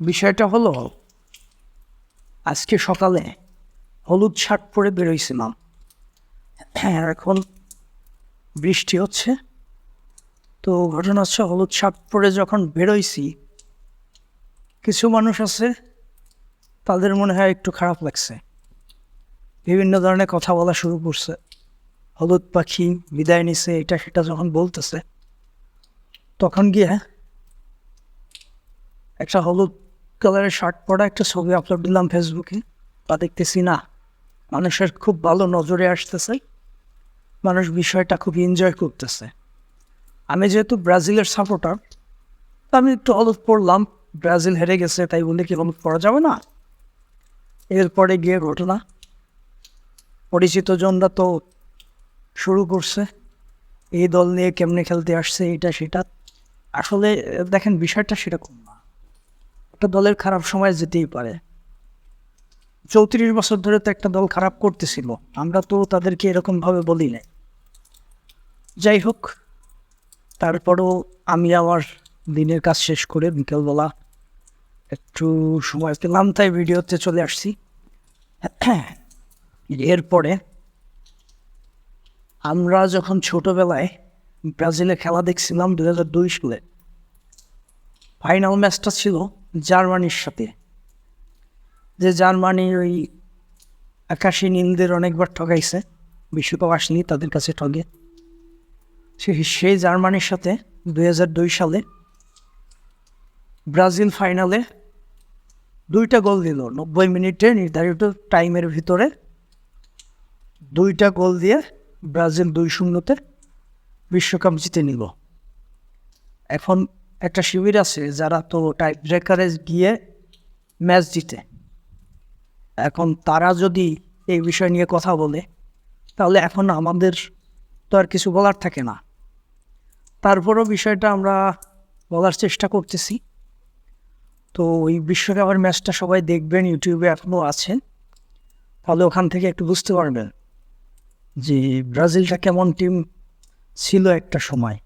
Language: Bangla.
বিষয়টা হলো, আজকে সকালে হলুদ শার্ট পরে বেরোইছিলাম। হ্যাঁ এখন বৃষ্টি হচ্ছে। তো ঘটনা হচ্ছে, হলুদ শার্ট পরে যখন বেরোইছি, কিছু মানুষ আছে, তাদের মনে হয় একটু খারাপ লাগছে। বিভিন্ন ধরনের কথা বলা শুরু করছে। হলুদ পাখি বিদায় নিছে, এটা সেটা যখন বলতেছে, তখন গিয়ে একটা হলুদ কালারের শার্ট পরা একটা ছবি আপলোড দিলাম ফেসবুকে তা দেখতেছি, না, মানুষের খুব ভালো নজরে আসতেছে। মানুষ বিষয়টা খুব এনজয় করতেছে। আমি যেহেতু ব্রাজিলের সাপোর্টার তা আমি একটু হলুদ পড়লাম। ব্রাজিল হেরে গেছে, তাই বলে কি হলুদ পরা যাবে না? এরপরে গিয়ে ঘটনা। পরিচিত জনরা তো শুরু করছে। এই দল নিয়ে কেমনে খেলতে আসছে, এটা, সেটা। আসলে, দেখেন, বিষয়টা সেরকম না। একটা দলের খারাপ সময় যেতেই পারে। চৌত্রিশ বছর ধরে তো একটা দল খারাপ করতেছিল। আমরা তো তাদেরকে এরকমভাবে বলি নাই। যাই হোক, তারপরও আমি আমার দিনের কাজ শেষ করে বিকেলবেলা একটু সময় পেলাম, তাই ভিডিওতে চলে আসছি। এরপরে আমরা যখন ছোটবেলায় ব্রাজিলে খেলা দেখছিলাম দু হাজার দুই সালে, ফাইনাল ম্যাচটা ছিল। জার্মানির সাথে। যে জার্মানি ওই আকাশি নীলদের অনেকবার ঠকাইছে বিশ্বকাপ আসেনি, তাদের কাছে ঠগে। সে- সেই জার্মানির সাথে দুই হাজার দুই সালে ব্রাজিল ফাইনালে দুইটা গোল দিল। নব্বই মিনিটে নির্ধারিত টাইমের ভিতরে দুইটা গোল দিয়ে ব্রাজিল দুই শূন্যতে বিশ্বকাপ জিতে নিল। এখন একটা শিবির আছে যারা তো টাইপ ব্রেকারে গিয়ে ম্যাচ জিতে। এখন তারা যদি এই বিষয় নিয়ে কথা বলে, তাহলে এখন আমাদের তো আর কিছু বলার থাকে না। তারপরও বিষয়টা আমরা বলার চেষ্টা করতেছি। তো ওই বিশ্বকাপের ম্যাচটা সবাই দেখবেন ইউটিউবে এখনও আছেন। তাহলে ওখান থেকে একটু বুঝতে পারবেন যে ব্রাজিলটা কেমন টিম ছিল একটা সময়।